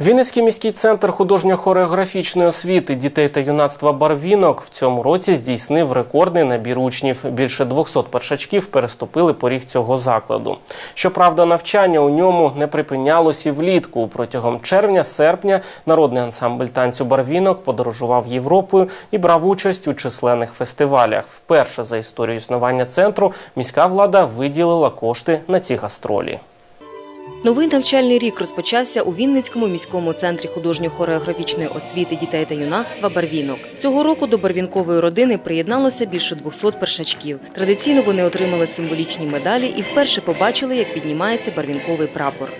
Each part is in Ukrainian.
Вінницький міський центр художньо-хореографічної освіти дітей та юнацтва Барвінок в цьому році здійснив рекордний набір учнів. Більше 200 першачків переступили поріг цього закладу. Щоправда, навчання у ньому не припинялось і влітку. Протягом червня-серпня народний ансамбль танцю Барвінок подорожував Європою і брав участь у численних фестивалях. Вперше за історію існування центру міська влада виділила кошти на ці гастролі. Новий навчальний рік розпочався у Вінницькому міському центрі художньо-хореографічної освіти дітей та юнацтва Барвінок. Цього року до барвінкової родини приєдналося більше 200 першачків. Традиційно вони отримали символічні медалі і вперше побачили, як піднімається барвінковий прапор.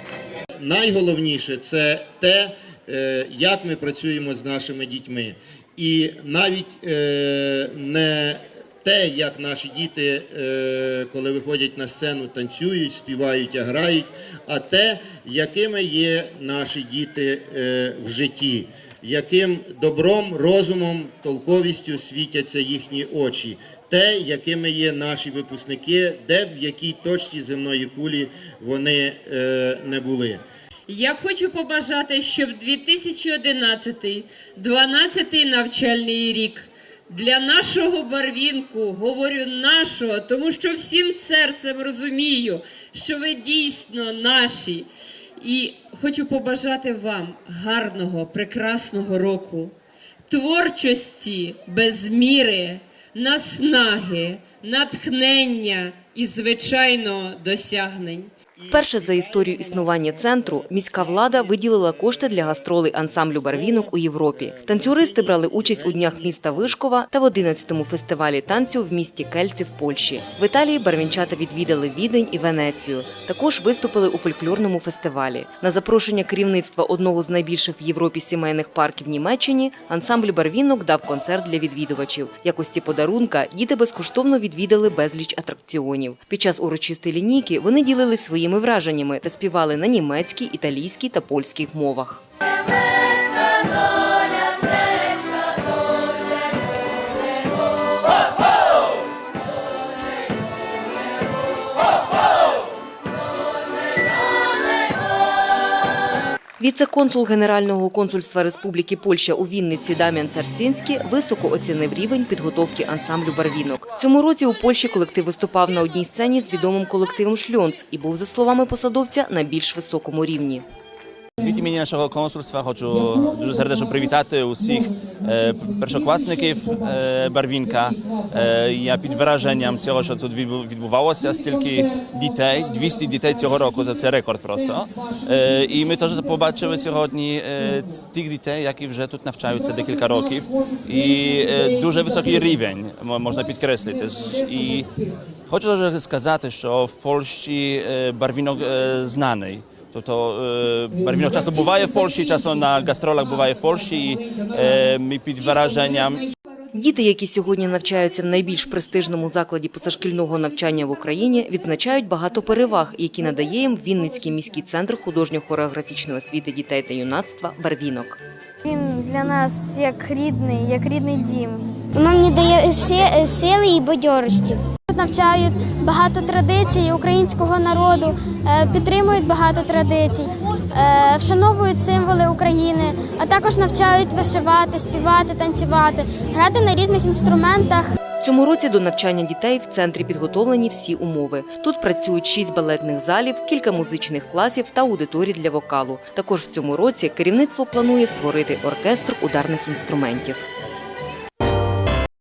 найголовніше це те, е, як ми працюємо з нашими дітьми. І навіть е, не те, як наші діти, е, коли виходять на сцену, танцюють, співають, грають, а те, якими є наші діти е, в житті, яким добром, розумом, толковістю світяться їхні очі. Те, якими є наші випускники, де в якій точці земної кулі вони е, не були. Я хочу побажати, щоб 2011-12 навчальний рік для нашого барвінку, говорю нашого, тому що всім серцем розумію, що ви дійсно наші. І хочу побажати вам гарного, прекрасного року, творчості без міри, наснаги, натхнення і, звичайно, досягнень. Вперше за історію існування центру міська влада виділила кошти для гастролей ансамблю барвінок у Європі. Танцюристи брали участь у днях міста Вишкова та в 11-му фестивалі танцю в місті Кельці в Польщі. В Італії барвінчата відвідали Відень і Венецію. Також виступили у фольклорному фестивалі. На запрошення керівництва одного з найбільших в Європі сімейних парків Німеччині ансамбль барвінок дав концерт для відвідувачів. Якості подарунка діти безкоштовно відвідали безліч атракціонів. Під час урочистої лінійки вони ділились своїми враженнями та співали на німецькій, італійській та польській мовах. Віце-консул Генерального консульства Республіки Польща у Вінниці Дам'ян Царцинський високо оцінив рівень підготовки ансамблю барвінок. Цьому році у Польщі колектив виступав на одній сцені з відомим колективом Шльонц і був, за словами посадовця, на більш високому рівні. Від імені нашого консульства хочу дуже сердечно привітати усіх е, першокласників е, Барвінка. Е, я під враженням цього, що тут відбу- відбувалося, стільки дітей, 200 дітей цього року, це рекорд просто. І ми теж побачили сьогодні тих дітей, які вже тут навчаються декілька років. І дуже високий рівень можна підкреслити. І хочу теж сказати, що в Польщі Барвінок знаний. Тобто е, Барвінок часто буває в Польщі, часто на гастролах буває в Польщі. І, ми під враженням Діти, які сьогодні навчаються в найбільш престижному закладі позашкільного навчання в Україні, відзначають багато переваг, які надає їм Вінницький міський центр художньо-хореографічної освіти дітей та юнацтва Барвінок. Він для нас як рідний, як рідний дім. Воно мені дає сили і бадьорості. Навчають багато традицій українського народу, е, підтримують багато традицій, е, вшановують символи України, а також навчають вишивати, співати, танцювати, грати на різних інструментах. Цьому році до навчання дітей в центрі підготовлені всі умови. Тут працюють шість балетних залів, кілька музичних класів та аудиторій для вокалу. Також в цьому році керівництво планує створити оркестр ударних інструментів.